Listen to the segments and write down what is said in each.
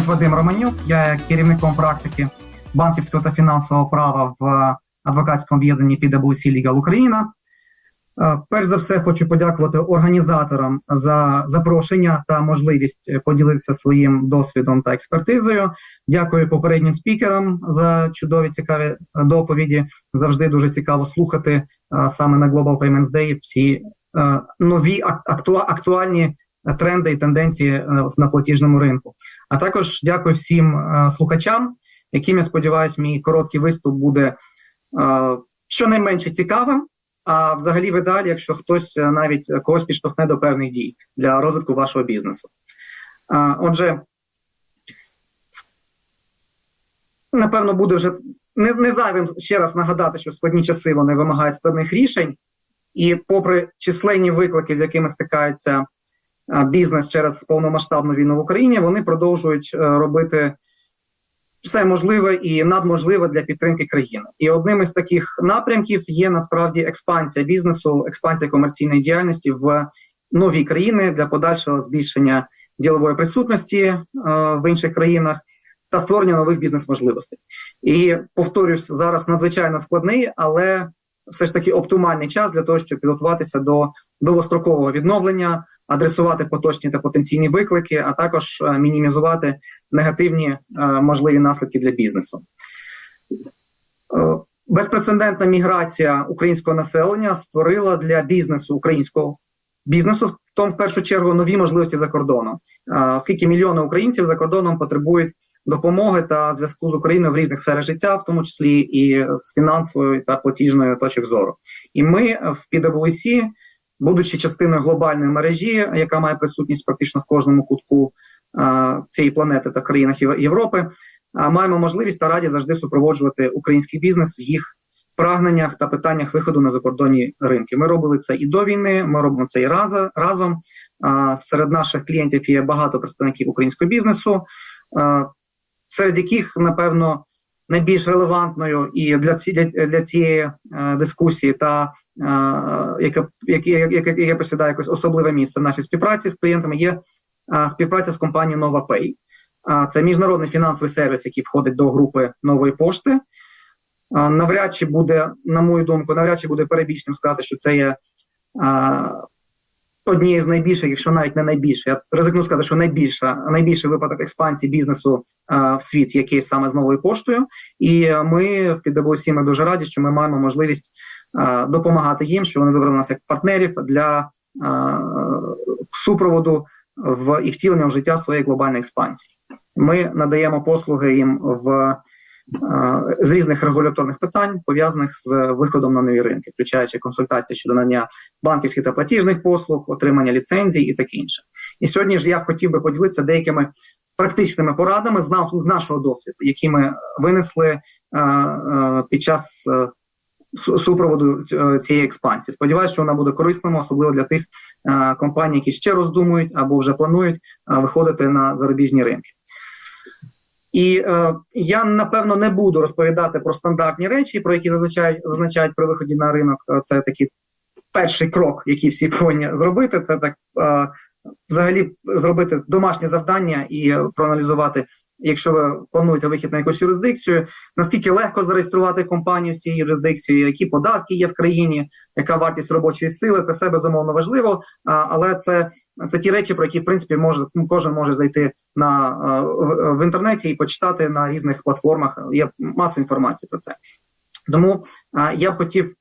Е, звуть Вадим Романюк, я є керівником практики банківського та фінансового права в адвокатському об'єднанні PwC Legal Україна. Е, Перш за все, хочу подякувати організаторам за запрошення та можливість поділитися своїм досвідом та експертизою. Дякую попереднім спікерам за чудові цікаві доповіді. Завжди дуже цікаво слухати е, саме на Global Payments Day всі е, нові актуа- актуальні тренди і тенденції е, на платіжному ринку. А також дякую всім е, слухачам, яким я сподіваюся, мій короткий виступ буде е, щонайменше цікавим. А взагалі, в ідеалі, якщо хтось е, навіть е, когось підштовхне до певних дій для розвитку вашого бізнесу. Отже, напевно, буде вже не, не зайвим ще раз нагадати, що складні часи вони вимагають складних рішень, і попри численні виклики, з якими стикається а, бізнес через повномасштабну війну в Україні, вони продовжують е, робити все можливе і надможливе для підтримки країни. І одним із таких напрямків є насправді експансія бізнесу, експансія комерційної діяльності в нові країни для подальшого збільшення ділової присутності е, в інших країнах та створення нових бізнес-можливостей. І повторюсь, зараз надзвичайно складний, але все ж таки оптимальний час для того, щоб підготуватися до довгострокового відновлення, адресувати поточні та потенційні виклики, а також е, мінімізувати негативні е, можливі наслідки для бізнесу. Е, Безпрецедентна міграція українського населення створила для бізнесу українського бізнесу, в тому в першу чергу нові можливості за кордоном, оскільки мільйони українців за кордоном потребують допомоги та зв'язку з Україною в різних сферах життя, в тому числі і з фінансової та платіжної точок зору. І ми в PwC, будучи частиною глобальної мережі, яка має присутність практично в кожному кутку цієї планети та країнах Європи, маємо можливість та раді завжди супроводжувати український бізнес в їх прагненнях та питаннях виходу на закордонні ринки. Ми робили це і до війни, ми робимо це і раза- разом. Серед наших клієнтів є багато представників українського бізнесу, серед яких, напевно, найбільш релевантною і для ці для, цієї е, дискусії, та яке, яке, яке посідає якось особливе місце в нашій співпраці з клієнтами, є співпраця з компанією NovaPay. Це міжнародний фінансовий сервіс, який входить до групи нової пошти. Навряд чи буде, на мою думку, навряд чи буде перебічним сказати, що це є однією з найбільших, якщо навіть не найбільше. Я ризикну сказати, що найбільша, найбільший випадок експансії бізнесу в світ, який саме з новою поштою. І е, ми в PwC ми дуже раді, що ми маємо можливість допомагати їм, що вони вибрали нас як партнерів для супроводу в і втілення в життя своєї глобальної експансії. Ми надаємо послуги їм в е, з різних регуляторних питань, пов'язаних з виходом на нові ринки, включаючи консультації щодо надання банківських та платіжних послуг, отримання ліцензій і таке інше. І сьогодні ж я хотів би поділитися деякими практичними порадами з, на- з нашого досвіду, які ми винесли е, е, під час е, супроводу е, цієї експансії. Сподіваюся, що вона буде корисною, особливо для тих е, компаній, які ще роздумують або вже планують е, виходити на зарубіжні ринки. І е, я напевно не буду розповідати про стандартні речі, про які зазвичай зазначають при виході на ринок. Це такий перший крок, який всі повинні зробити. Це так е, взагалі зробити домашнє завдання і е, проаналізувати, якщо ви плануєте вихід на якусь юрисдикцію, наскільки легко зареєструвати компанію з цією юрисдикцією, які податки є в країні, яка вартість робочої сили, це все безумовно важливо. Але це, це ті речі, про які в принципі може ну, кожен може зайти на е, в, в інтернеті і почитати на різних платформах. Є маса інформації про це. Тому я б хотів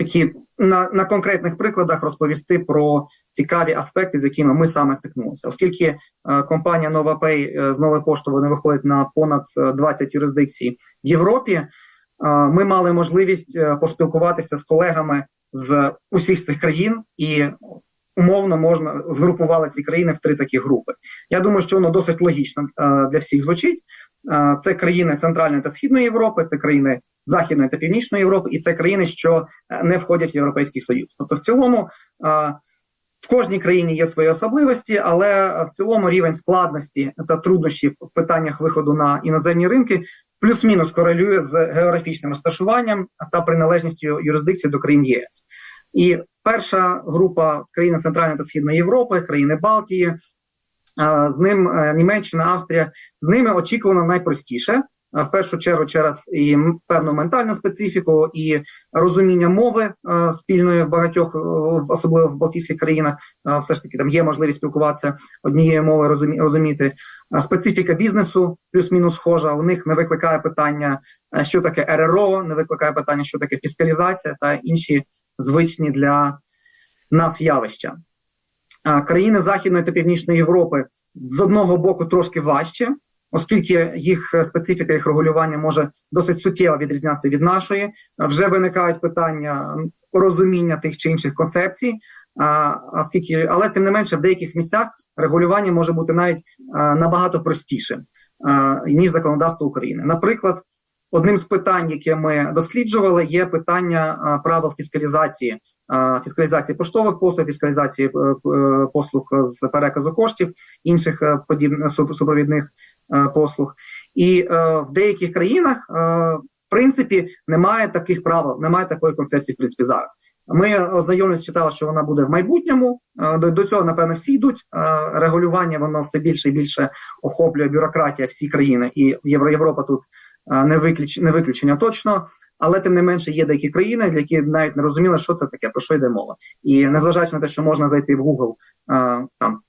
такі на, на конкретних прикладах розповісти про цікаві аспекти, з якими ми саме стикнулися, оскільки е, компанія NovaPay е, з нової пошти вони виходить на понад е, 20 юрисдикцій в Європі. е, Ми мали можливість е, поспілкуватися з колегами з усіх цих країн і умовно можна згрупували ці країни в три такі групи. Я думаю, що воно досить логічно е, для всіх звучить. Е, Це країни Центральної та Східної Європи, це країни Західної та Північної Європи, і це країни, що е, не входять в Європейський Союз. Тобто, в цілому е, в кожній країні є свої особливості, але в цілому рівень складності та труднощів в питаннях виходу на іноземні ринки плюс-мінус корелює з географічним розташуванням та приналежністю юрисдикції до країн ЄС. І перша група країни Центральної та Східної Європи, країни Балтії, З ним е, Німеччина, Австрія, з ними очікувано найпростіше. В першу чергу через і певну ментальну специфіку і розуміння мови е, спільної в багатьох, особливо в Балтійських країнах, е, все ж таки там є можливість спілкуватися однією мовою, розуміти. Специфіка бізнесу плюс-мінус схожа. У них не викликає питання, що таке РРО, не викликає питання, що таке фіскалізація та інші звичні для нас явища. Країни Західної та Північної Європи з одного боку трошки важче, оскільки їх специфіка їх регулювання може досить суттєво відрізнятися від нашої. Вже виникають питання розуміння тих чи інших концепцій. А, оскільки, але тим не менше, в деяких місцях регулювання може бути навіть а, набагато простіше, а, ніж законодавство України. Наприклад, одним з питань, яке ми досліджували, є питання а, правил фіскалізації фіскалізації поштових послуг, фіскалізації е, е, послуг з переказу коштів, інших е, подібних супровідних послуг. І в деяких країнах в принципі немає таких правил, немає такої концепції. В принципі, зараз ми ознайомилися, читали, що вона буде в майбутньому. До цього напевно всі йдуть. Регулювання воно все більше і більше охоплює бюрократія всі країни, і Європа тут не виключ, не виключення точно. Але тим не менше є деякі країни, для які навіть не розуміли, що це таке, про що йде мова. І незважаючи на те, що можна зайти в Google там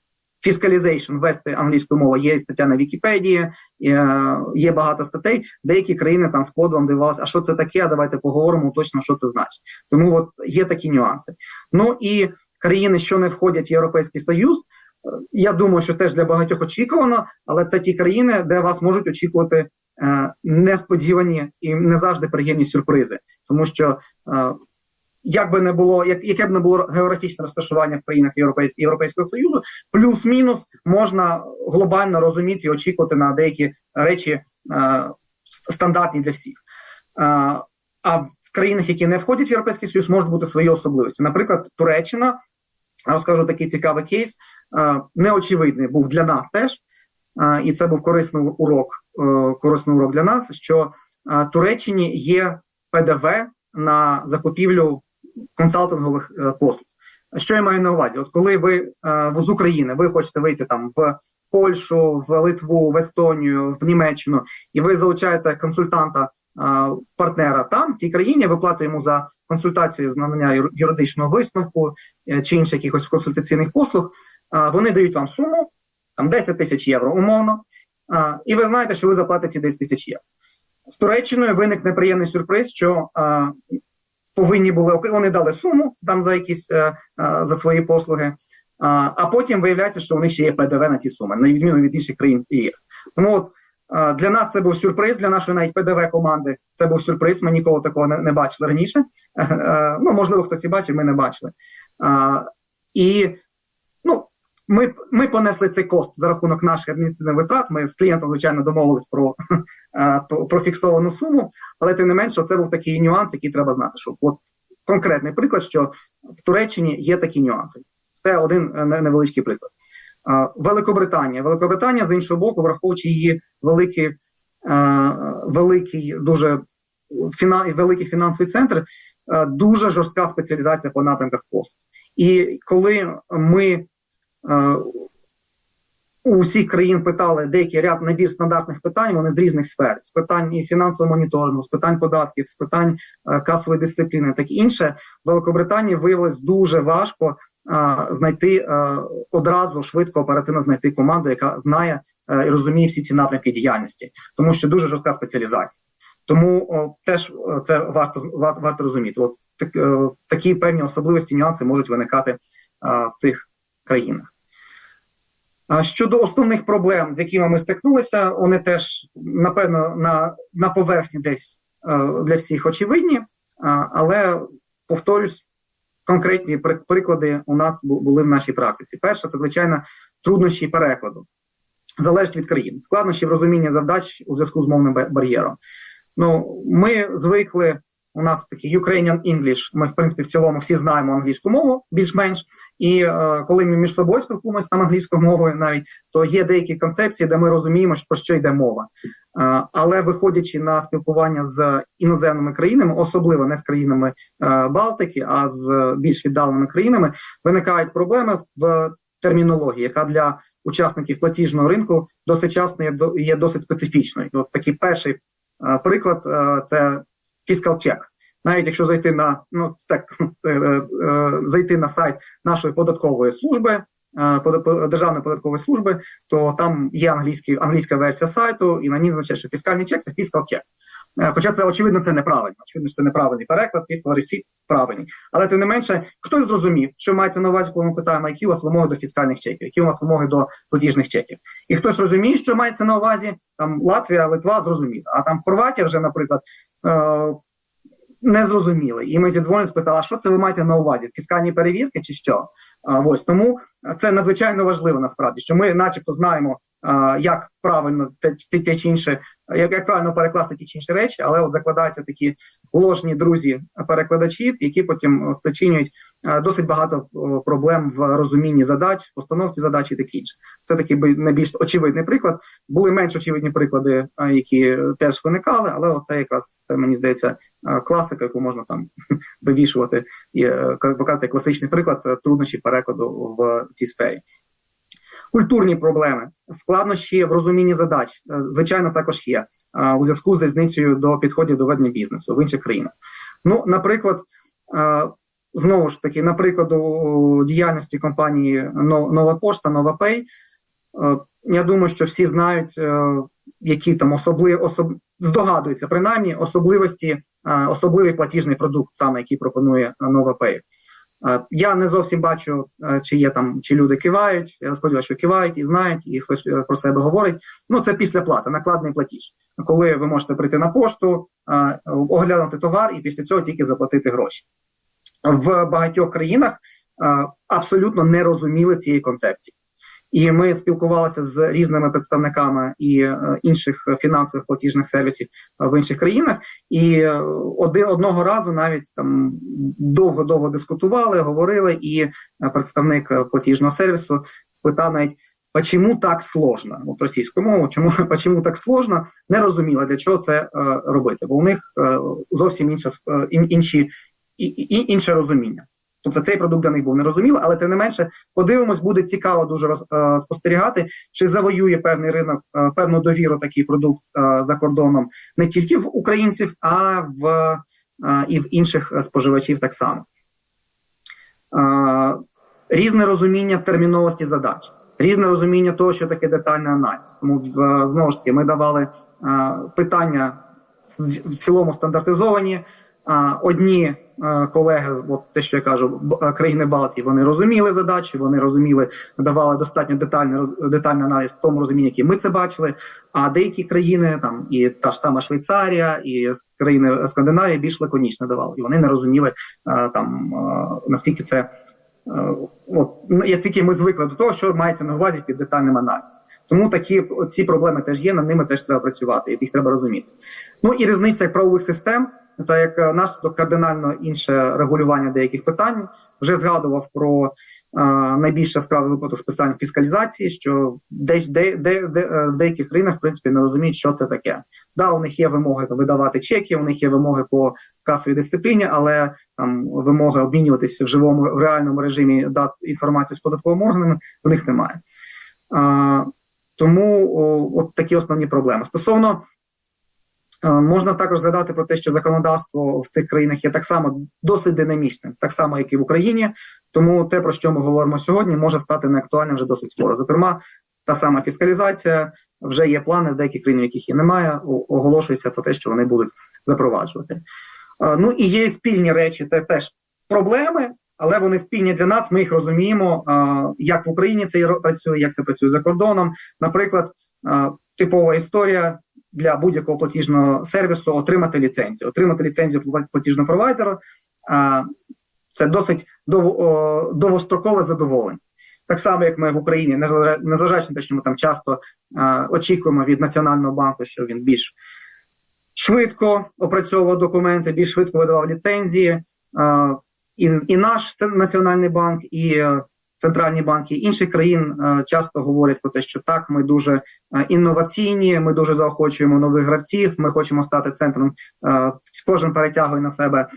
фіскалізейшн, ввести англійську мову, є стаття на Вікіпедії, є багато статей. Деякі країни там подвом дивилися, а що це таке? а Давайте поговоримо точно, що це значить. Тому от є такі нюанси. Ну і країни, що не входять в Європейський Союз. Я думаю, що теж для багатьох очікувано, але це ті країни, де вас можуть очікувати Е, несподівані і не завжди приємні сюрпризи, тому що е, як би не було, як яке б не було географічне розташування в країнах Європейського Європейського союзу, плюс-мінус можна глобально розуміти і очікувати на деякі речі е, стандартні для всіх. А в країнах, які не входять в європейський союз, можуть бути свої особливості. Наприклад, Туреччина розкажу такий цікавий кейс, неочевидний був для нас теж і це був корисний урок, е, корисний урок для нас. Що в Туреччині є ПДВ на закупівлю консалтингових е, послуг. Що я маю на увазі? От коли ви е, з України ви хочете вийти там в Польщу, в Литву, в Естонію, в Німеччину, і ви залучаєте консультанта партнера там в тій країні, ви платите йому за консультацію з надання юридичного висновку чи інших якихось консультаційних послуг. Вони дають вам суму там 10 тисяч євро умовно, і ви знаєте, що ви заплатите ці 10 тисяч євро. З Туреччиною виник неприємний сюрприз, що повинні були вони дали суму там за якісь а, е, за свої послуги, а, потім виявляється, що у них ще є ПДВ на ці суми, на відміну від інших країн ЄС. Тому от для нас це був сюрприз, для нашої навіть ПДВ команди. Це був сюрприз. Ми ніколи такого не, бачили раніше. Ну можливо, хтось і бачив, ми не бачили. І ну ми ми понесли цей кост за рахунок наших адміністративних витрат. Ми з клієнтом, звичайно, домовились про про фіксовану суму, але тим не менше, це був такий нюанс, який треба знати. Що от конкретний приклад, що в Туреччині є такі нюанси. Це один е, невеличкий приклад. Великобританія. Великобританія з іншого боку, враховуючи її великий, великий дуже фіна, великий фінансовий центр, дуже жорстка спеціалізація по напрямках посту. І коли ми Е, у всіх країн питали деякий ряд набір стандартних питань, вони з різних сфер: з питань і фінансового моніторингу, з питань податків, з питань е, касової дисципліни, так і інше. В Великобританії виявилось дуже важко е, знайти одразу швидко оперативно знайти команду, яка знає і розуміє всі ці напрямки діяльності, тому що дуже жорстка спеціалізація. Тому о, теж це варто варто розуміти. От так, такі певні особливості нюанси можуть виникати в цих країнах. Щодо основних проблем, з якими ми стикнулися, вони теж напевно на на поверхні десь е, для всіх очевидні, але повторюсь, конкретні приклади у нас були в нашій практиці. Перше, це звичайно труднощі перекладу, залежить від країн, складнощі в розумінні завдач у зв'язку з мовним бар'єром. Ну, ми звикли у нас такий Ukrainian English, Ми, в принципі, в цілому всі знаємо англійську мову більш-менш. І е, коли ми між собою спілкуємося там англійською мовою, навіть то є деякі концепції, де ми розуміємо, про що йде мова. Е, але виходячи на спілкування з іноземними країнами, особливо не з країнами е, Балтики, а з більш віддаленими країнами, виникають проблеми в термінології, яка для учасників платіжного ринку досить часто є, є досить специфічною. От такий перший е, приклад е, це fiscal check. Навіть якщо зайти на ну так е, е, е, зайти на сайт нашої податкової служби, державної податкової служби, то там є англійські англійська версія сайту, і на ній означає, що фіскальний чек це fiscal check. Е, Хоча це очевидно це неправильно. Очевидно, що це неправильний переклад, fiscal receipt правильний. Але тим не менше, хтось зрозумів, що мається на увазі, коли ми питаємо, які у вас вимоги до фіскальних чеків, які у вас вимоги до платіжних чеків. І хтось розуміє, що мається на увазі, там Латвія, Литва зрозуміла, а там Хорватія вже, наприклад, е- не зрозуміли. І ми зідзвонили, спитали, що це ви маєте на увазі? Фіскальні перевірки чи що? Ось тому це надзвичайно важливо насправді, що ми, начебто, знаємо, як правильно те, те, чи інше, як, як правильно перекласти ті чи інші речі, але от закладаються такі ложні друзі перекладачів, які потім е, спричинюють е, досить багато проблем в розумінні задач, постановці задач і таке інше. Це такий найбільш очевидний приклад. Були менш очевидні приклади, е, які теж виникали, але оце якраз мені здається е, класика, яку можна там вивішувати і е, показати класичний приклад е, труднощів перекладу в цій сфері. Культурні проблеми, складнощі в розумінні задач, е, звичайно, також є е, у зв'язку з різницею до підходів до ведення бізнесу в інших країнах. Ну, наприклад, е, знову ж таки, на прикладу діяльності компанії Но- Нова Пошта, Нова Пей, я думаю, що всі знають, які там особливі особ... здогадуються принаймні особливості, особливий платіжний продукт, саме який пропонує Нова Пей. Е, Я не зовсім бачу, е, чи є там, чи люди кивають. Я сподіваюся, що кивають і знають, і хтось е, про себе говорить. Ну це після плати, накладний платіж. Коли ви можете прийти на пошту, оглянути товар і після цього тільки заплатити гроші. В багатьох країнах абсолютно не розуміли цієї концепції. І ми спілкувалися з різними представниками і е, інших фінансових платіжних сервісів е, в інших країнах. І е, один одного разу навіть там довго-довго дискутували, говорили, і представник платіжного сервісу спитав навіть. Почему так сложно? От російською мовою, чому почему так сложно, не розуміла, для чого це робити, бо у них зовсім інша, інші, інше розуміння. Тобто цей продукт для них був нерозумілий, але тим не менше, подивимось, буде цікаво дуже роз, е, спостерігати, чи завоює певний ринок, е, певну довіру такий продукт е, за кордоном не тільки в українців, а в е, і в інших е, споживачів так само. Е, різне розуміння терміновості задач, різне розуміння того, що таке детальний аналіз. Тому е, знову ж таки ми давали е, питання в в цілому стандартизовані. Одні е, колеги, з- те, що я кажу, е, країни Балтії, вони розуміли задачі, вони розуміли, давали достатньо детальний детальний аналіз в тому розумінні, який ми це бачили. А деякі країни, там і та ж сама Швейцарія, і країни Скандинавії більш лаконічно давали, і вони не розуміли е, там наскільки це. От є ми звикли до того, що мається на увазі під детальним аналізом. Тому такі ці проблеми теж є, над ними теж треба працювати, і їх треба розуміти. Ну і різниця правових систем, та як е, наслідок кардинально інше регулювання деяких питань, вже згадував про е, найбільш яскравий випадок списання фіскалізації, що десь де, де, де е, в деяких країнах в принципі не розуміють, що це таке. Да, у них є вимоги видавати чеки, у них є вимоги по касовій дисципліні, але там вимоги обмінюватися в живому в реальному режимі дат інформацію з податковими органами в них немає. Е, тому о, от такі основні проблеми. Стосовно можна також згадати про те, що законодавство в цих країнах є так само досить динамічним, так само, як і в Україні. Тому те, про що ми говоримо сьогодні, може стати неактуальним вже досить скоро. Зокрема, та сама фіскалізація вже є плани в деяких країн, яких її немає. Оголошується про те, що вони будуть запроваджувати. Е, Ну і є спільні речі, це теж проблеми, але вони спільні для нас. Ми їх розуміємо, е, як в Україні це працює, як це працює за кордоном. Наприклад, е, типова історія для будь-якого платіжного сервісу отримати ліцензію. Отримати ліцензію платіжного провайдера це досить довгострокове задоволення. Так само, як ми в Україні, незважаючи на те, що ми там часто очікуємо від Національного банку, що він більш швидко опрацьовував документи, більш швидко видавав ліцензії. І, і наш це національний банк, і центральні банки інших країн е, часто говорять про те, що так, ми дуже е, інноваційні, ми дуже заохочуємо нових гравців. Ми хочемо стати центром. Е, кожен перетягує на себе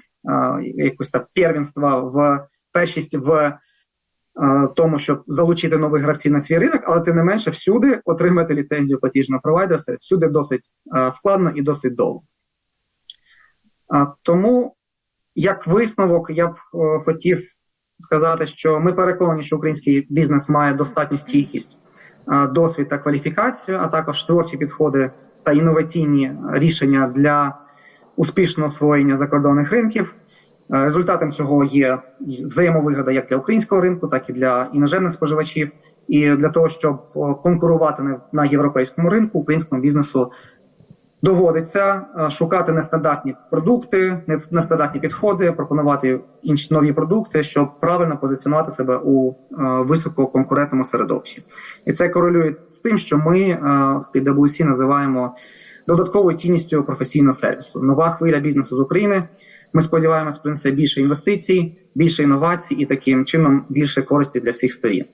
якось так первенство в першість в тому, щоб залучити нових гравців на свій ринок, але тим не менше всюди отримати ліцензію платіжного провайдера всюди досить складно і досить довго. Тому, як висновок, я б хотів сказати, що ми переконані, що український бізнес має достатню стійкість, е, досвід та кваліфікацію, а також творчі підходи та інноваційні рішення для успішного освоєння закордонних ринків. Е, Результатом цього є взаємовигода як для українського ринку, так і для іноземних споживачів. І для того, щоб е, конкурувати на- на європейському ринку, українському бізнесу доводиться е, шукати нестандартні продукти, нестандартні підходи, пропонувати інші нові продукти, щоб правильно позиціонувати себе у е, висококонкурентному середовищі. І це корелює з тим, що ми е, в PwC називаємо додатковою цінністю професійного сервісу. Нова хвиля бізнесу з України. Ми сподіваємось, принесе більше інвестицій, більше інновацій і таким чином більше користі для всіх сторін.